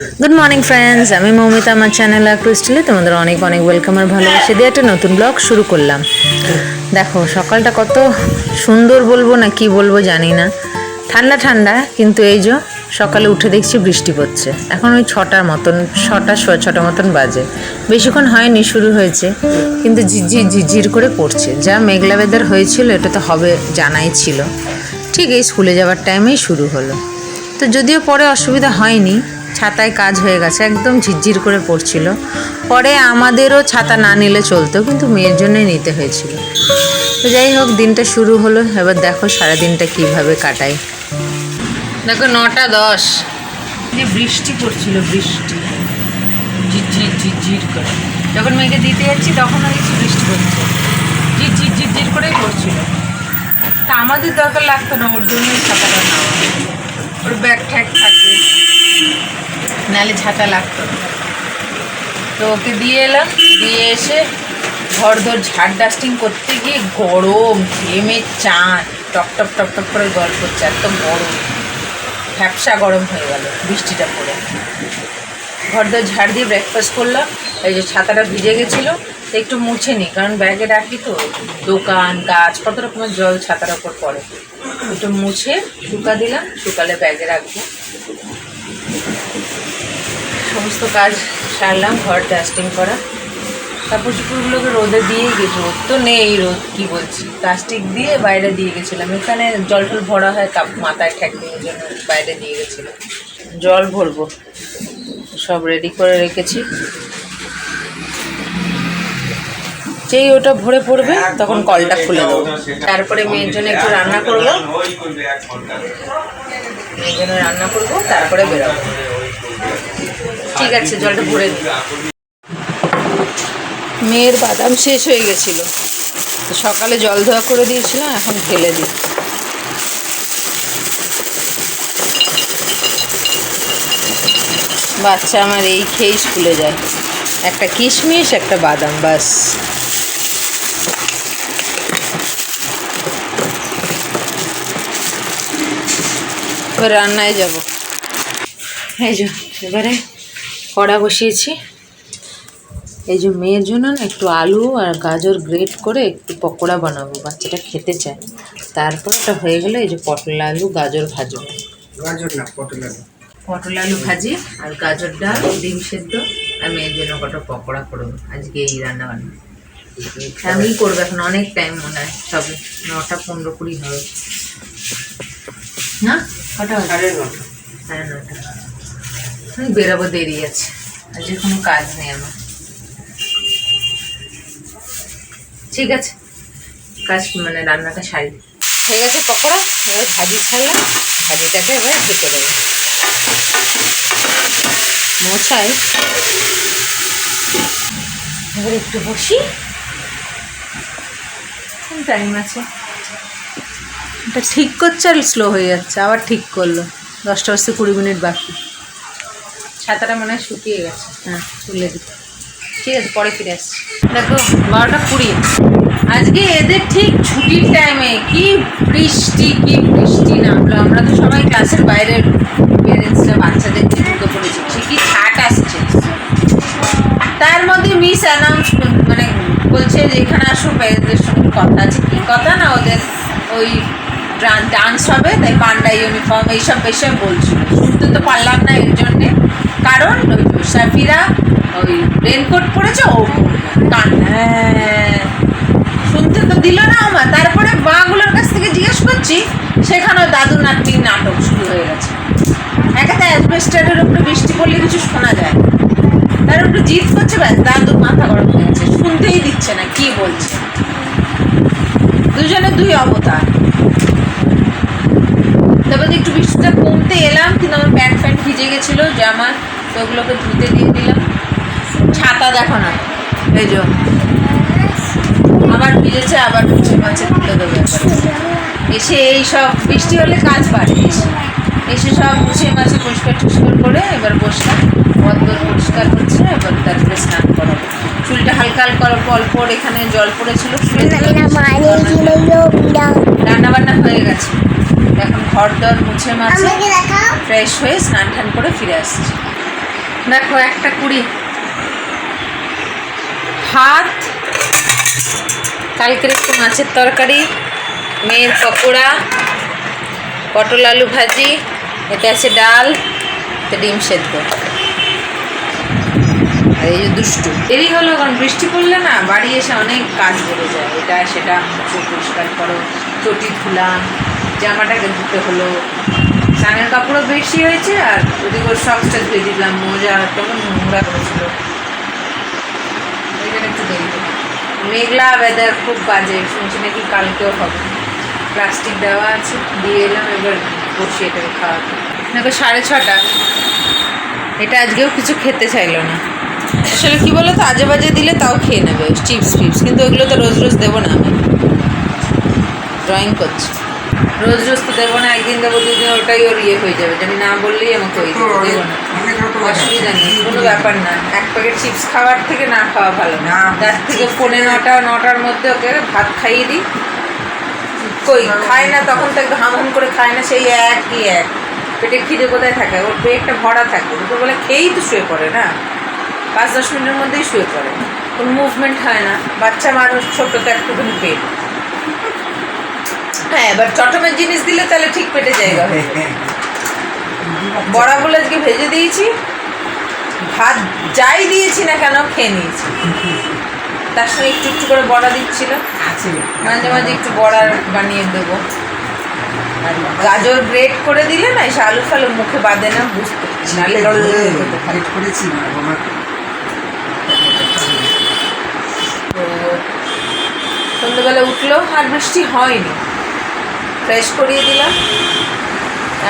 Good morning friends আমি মৌমিতা, আমার channel আর ক্রিস্টালে তোমাদের অনেক অনেক ওয়েলকাম আর ভালোবাসে দিয়ে একটা নতুন ব্লগ শুরু করলাম। দেখো, সকালটা কত সুন্দর বলব না কি বলব জানি না। ঠান্ডা ঠান্ডা, কিন্তু এই যে সকালে উঠে দেখছি বৃষ্টি পড়ছে। এখন ওই ছটার মতন, ছটা ছটা মতন বাজে। বেশিক্ষণ হয়নি, শুরু হয়েছে, কিন্তু ঝিরঝির ঝিরঝির করে পড়ছে। যা মেঘলা ওয়েদার হয়েছিল, এটা তো হবে, জানাই ছিল। ঠিক এই স্কুলে যাওয়ার টাইমেই শুরু হলো। তো যদিও পরে অসুবিধা হয়নি ছাতায় কাজ হয়ে গেছে, একদম ঝিরঝির করে পড়ছিল। পরে আমাদেরও ছাতা না নিলে চলতো, কিন্তু মেয়ের জন্যই নিতে হয়েছিল। তো যাই হোক, দিনটা শুরু হলো, এবার দেখো সারাদিনটা কীভাবে কাটাই। দেখো নটা দশ। বৃষ্টি পড়ছিল, বৃষ্টি। ঝিরঝির ঝিরঝির করে। যখন মেয়েকে দিতে যাচ্ছি তখনও দেখছি বৃষ্টি পড়ছে ঝিরঝির ঝিরঝির করেই পড়ছিল। তা আমাদের দরকার লাগতো না, ওর জন্যই ছাতাটা নেওয়া। ওর ব্যাগ ঠ্যাগ নাহলে ছাতা লাগতো। তো ওকে দিয়ে এলাম, দিয়ে এসে ঘর ধর ঝাড় ডাস্টিং করতে গিয়ে গরম, ঘেমে চান টপ টপ করে গল্প করছে এত গরম। ফ্যাপসা গরম হয়ে গেল, বৃষ্টিটা পড়ে। ঘর ধর ঝাড় দিয়ে ব্রেকফাস্ট করলাম, এই যে ছাতাটা ভিজে গেছিল একটু মুছে নিই কারণ ব্যাগে রাখি তো, দোকান, গাছ কত রকমের জল ছাতার ওপর পড়ে। একটু মুছে শুকা দিলাম, শুকালে ব্যাগে রাখব। সমস্ত কাজ সারলাম, ঘর ডাস্টিং করা। কাপড় চোপড়গুলোকে রোদে দিয়ে গেছি। রোদ তো নেই, রোদ কী বলছি? প্লাস্টিক দিয়ে বাইরে দিয়ে গেছিলাম। এখানে জল টল ভরা হয়, কাপ মাথায় ঠেক দেওয়ার জন্য বাইরে দিয়ে গেছিলাম। জল ভরবো। সব রেডি করে রেখেছি। যেই ওটা ভরে পড়বে, তখন কলটা খুলে দেবো। তারপরে মেয়ের জন্য একটু রান্না করব। মেয়ের জন্য রান্না করব, তারপরে বেরোবো। ঠিক আছে, জলটা ভরে মেয়ের বাদাম শেষ হয়ে গেছিল। সকালে জল ধোয়া করে দিয়েছিলাম, এখন ঢেলে দিই। বাচ্চা আমার এই খেয়েই স্কুলে যায়। একটা কিশমিশ, একটা বাদাম, বাস। রান্নায় যাব। এই যে, এবারে কড়া বসিয়েছি। এই যে মেয়ের জন্য না একটু আলু আর গাজর গ্রেট করে একটু পকোড়া বানাবো বাচ্চাটা খেতে চায়। তারপর ওটা হয়ে গেলে এই যে পটল আলু গাজর ভাজবো গাজর না পটল আলু। পটল আলু ভাজি আর গাজর ডাল ডিম সেদ্ধ আর মেয়ের জন্য কটা পকোড়া করব। আজকে এই রান্না বান্না। আমি করব এখন অনেক টাইম মনে হয়। সবে নটা পনেরো কুড়ি হবে। না? কটা সাড়ে নটা। সাড়ে নটা। বেরোবো দেরি আছে। আজকে কোনো কাজ নেই আমার। ঠিক আছে। কাজ মানে রান্নাটা সারি। হয়ে গেছে পকোড়া এবার ভাজি ছাড়লাম ভাজিটাকে এবার ঢেকে দেবো মোছাই এবার একটু বসি। টাইম আছে। এটা ঠিক করছে আর স্লো হয়ে যাচ্ছে আবার ঠিক করল। দশটা বাজতে কুড়ি মিনিট বাকি। ছাতাটা মনে হয় শুকিয়ে গেছে। হ্যাঁ। তুলে দিই। ঠিক আছে পরে ফিরে আসছি। দেখো বারোটা কুড়ি। আজকে এদের ঠিক ছুটির টাইমে কি বৃষ্টি কি বৃষ্টি নামলো। আমরা তো সবাই ক্লাসের বাইরের পেরেন্টসরা বাচ্চাদের ঢুকে পড়েছি। সে কি ছাট আসছে। তার মধ্যে মিস অ্যানাউন্সমেন্ট মানে বলছে যে এখানে আসো এদের সঙ্গে কথা আছে। কি কথা না ওদের ওই ডান্স হবে তাই পান্ডা ইউনিফর্ম এইসব বিষয়ে বলছিল শুনতে তো পারলাম না এর জন্যে কারণ ওই সাফিরা ওই রেনকোট পরেছে, ও কান হ্যাঁ শুনতে তো দিল না আমার তারপরে মাগুলোর কাছ থেকে জিজ্ঞেস করছি, সেখানেও দাদু নাতনির নাটক শুরু হয়ে গেছে। একাতে অ্যাসবেস্টারের উপরে বৃষ্টি পড়লে কিছু শোনা যায়। তার একটু জিদ করছে, ব্যাস, দাদুর মাথা গরম হয়ে গেছে। শুনতেই দিচ্ছে না, কি বলছে। দুজনে দুই অবতার। তবে একটু বৃষ্টিটা কমতে এলাম, কিন্তু আমার প্যান্ট ফ্যান্ট ভিজে গেছিল, জামা। ওগুলোকে ধুতে দিয়ে দিলাম। ছাতা দেখো না। এই যে। আবার ভিজেছে আবার মুছে মাছে তুলে দেবে এসে এই সব বৃষ্টি হলে কাজ বাড়ে এসে সব মুছে মাছে পরিষ্কার টুষ্কার করে এবার বসলাম। বদ্দর পরিষ্কার হচ্ছে এবার তারপরে স্নান করাবো। চুলটা হালকা হালকা অল্প অল্প এখানে জল পড়েছিল রান্না বান্না হয়ে গেছে। এখন ঘর দর মুছে মাছে ফ্রেশ হয়ে স্নান টান করে ফিরে আসছি। দেখো, একটা কুড়ি। ভাত, কালকের একটু মাছের তরকারি, মেয়ের পকোড়া, পটল আলু ভাজি, এতে আছে ডাল ডিম সেদ্ধ। আর এই যে দুষ্টু। দেরি হলো কারণ বৃষ্টি পড়লে না, বাড়ি এসে অনেক কাজ বেড়ে যায়। এটা, সেটা পরিষ্কার করো। চটি ধুলাম, জামাটাকে ধুতে হলো। স্নানের কাপড়ও বেশি হয়েছে আর ওদিকে ওর সক্সটা ধুয়ে দিলাম। মোজা কেমন নোংরা করেছিল। জন্য একটু মেঘলা ওয়েদার খুব বাজে। শুনছি নাকি কালকেও হবে। প্লাস্টিক দেওয়া আছে। দিয়ে এলাম, এবার বসিয়ে এটাকে খাওয়াতে। দেখো সাড়ে ছটা? এটা আজকেও কিছু খেতে চাইলো না। আসলে কি বলো তো আজে বাজে দিলে তাও খেয়ে নেবে। চিপস ফিপস কিন্তু ওগুলো তো রোজ রোজ দেবো না আমি। ড্রয়িং করছি। রোজ রোজ তো দেবো না একদিন দেবো দুদিন ওটাই ওর ইয়ে হয়ে যাবে আমি না বললেই আমাকে ওই দেবো না। অসুবিধা নেই কোনো ব্যাপার না এক প্যাকেট চিপস খাওয়ার থেকে না খাওয়া ভালো না, তার থেকে পনেরো নটা নটার মধ্যে ওকে ভাত খাইয়ে দিই। কই খায় না তখন তো একটু হাম হাম করে খায় না সেই একই এক। পেটে খিদে কোথায় থাকে? ওর পেটটা ভরা থাকে দুটো বলে খেয়েই তো শুয়ে পড়ে না। পাঁচ দশ মিনিটের মধ্যেই শুয়ে পড়ে। কোনো মুভমেন্ট হয় না। বাচ্চা মানুষ ছোট তো একটুখানি পেট। হ্যাঁ এবার চটমের জিনিস দিলে তাহলে ঠিক পেটে জায়গা হয়ে। বড়াগুলো আজকে ভেজে দিয়েছি। ভাত যাই দিয়েছি না কেন খেয়ে নিয়েছি। তার সঙ্গে একটু একটু করে বড়া দিচ্ছিল। আছে। মাঝে মাঝে একটু বড়া বানিয়ে দেবো। আর গাজর গ্রেট করে দিলে না এসে আলু ফালু মুখে বাঁধে না বুঝতে খেতে করেছি সন্ধ্যেবেলা উঠল আর বৃষ্টি হয়নি। ফ্রেশ করিয়ে দিলাম।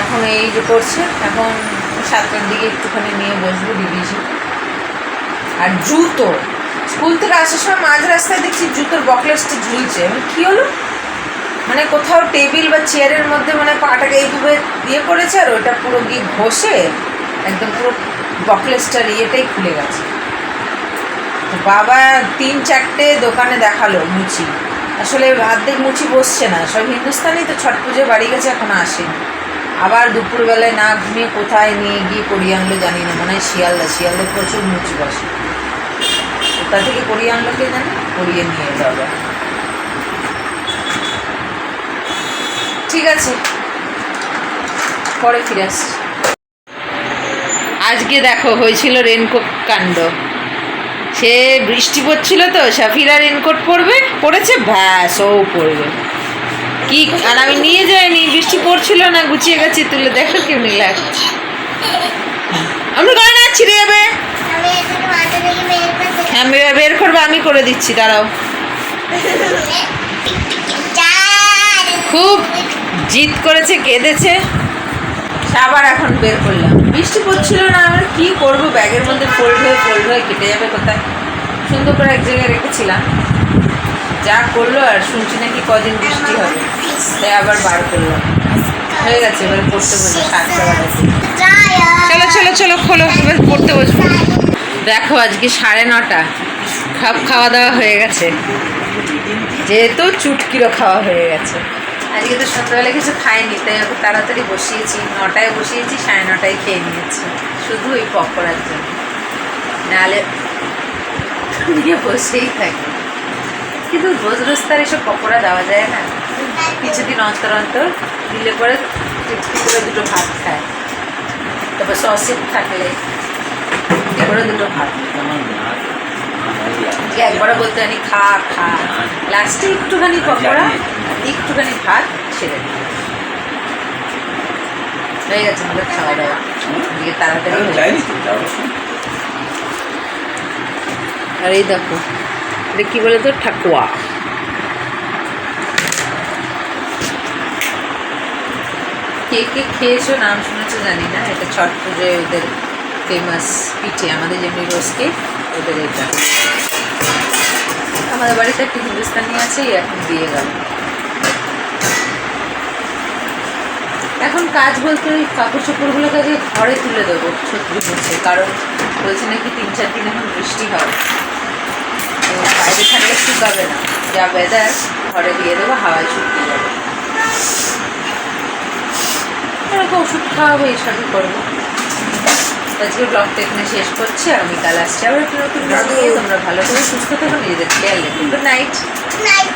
এখন এই যে করছে, এখন সাতটার দিকে একটুখানি নিয়ে বসবো ডিভিজি আর জুতো, স্কুল থেকে আসার সময় মাঝ রাস্তায় দেখছি জুতোর বকলেসটা ঝুলছে। আমি, কী হলো? মানে কোথাও টেবিল বা চেয়ারের মধ্যে মানে পাটাকে এইভাবে ইয়ে করেছে আর ওটা পুরো গিয়ে ঘষে একদম পুরো বকলেসটার ইয়েটাই খুলে গেছে। তো বাবা তিন চারটে দোকানে দেখাল মুচি আসলে অর্ধেক মুচি বসছে না। সব হিন্দুস্তানি তো ছট পুজো বাড়ি গেছে, এখন আসেনি। আবার দুপুরবেলায় না ঘুমিয়ে কোথায় নিয়ে গিয়ে করিয়ে আনলো জানি না, মনে হয় শিয়ালদা। শিয়ালদা প্রচুর মুচি বসে। কোথা থেকে করিয়ে আনলো কে জানে? করিয়ে নিয়ে আবার। ঠিক আছে। পরে ফিরে আসছি। আজকে দেখো, হয়েছিল রেনকোট কাণ্ড। সে বৃষ্টি পড়ছিল তো, সাফিরা রেনকোট পরবে, পড়েছে, ব্যাস, ও পরবে কি, আর আমি নিয়ে যাইনি, বৃষ্টি পড়ছিল না, গুছিয়ে গেছি, তুলে দেখো কেমনি লাগছে আমি করে না ছিঁড়ে হ্যাঁ বের করবে, আমি করে দিচ্ছি, দাঁড়াও। খুব জিদ করেছে, কেঁদেছে। আবার এখন বের করলাম। বৃষ্টি পড়ছিল না আমরা কি করব? ব্যাগের মধ্যে ফোল্ড হয়ে ফোল্ড হয়ে কেটে যাবে কোথায়? সুন্দর করে এক জায়গায় রেখেছিলাম। যা করল আর শুনছি নাকি কদিন বৃষ্টি হবে। তাই আবার বার করল হয়ে গেছে, এবার পড়তে বসে সাতটা চলো চলো চলো, খোলো, এবার পড়তে বসবো। দেখো, আজকে সাড়ে নটা। খাপ খাওয়া দাওয়া হয়ে গেছে। যেহেতু চুটকিরও খাওয়া হয়ে গেছে। আজকে তো সন্ধ্যাবেলা কিছু খাইনি, তাই ওকে তাড়াতাড়ি বসিয়েছি। নটায় বসিয়েছি, সাড়ে নটায় খেয়ে নিয়েছি। শুধু ওই পকোড়ার জন্য। নাহলে নিয়ে বসেই থাকি। কিন্তু রোজ রোজ তার এসব পকোড়া দেওয়া যায় না। কিছুদিন অন্তর অন্তর দিলে পরে করে দুটো ভাত খায়। তারপর সসিপ থাকলে করে দুটো ভাত। যে একবারও বলতে জানি খা খা। লাস্টে একটুখানি পকোড়া একটুখানি ভাত ছেড়ে দিই হয়ে গেছে আমাদের খাওয়া দাওয়া। তাড়াতাড়ি আর এই দেখো এটা কি বলে তো? ঠাকুয়া। কে কে খেয়েছো? নাম শুনেছো জানি না। এটা ছট পুজোয় ওদের ফেমাস পিঠে আমাদের যেমনি রোজ কেক ওদের এটা আমাদের বাড়িতে একটা হিন্দুস্তানি আছে এখন দিয়ে গেল। এখন কাজ বলতে ওই কাপড় চোপড়গুলোকে আগে ঘরে তুলে দেবো, ছত্রি মুছে কারণ বলছে নাকি তিন চার দিন এখন বৃষ্টি তো বাইরে থাকলে শুকাবে না। যা ওয়েদার ঘরে দিয়ে দেবো, হাওয়ায় শুকিয়ে যাবে। এরকম ওষুধ খাওয়াবো এইসবই করব। আজকে ব্লগটা এখানে শেষ করছি আগামীকাল আসছি আবার একটা নতুন ব্লগ নিয়ে। তোমরা ভালো করে সুস্থ থাকো, নিজেদের খেয়াল রেখো। Good night night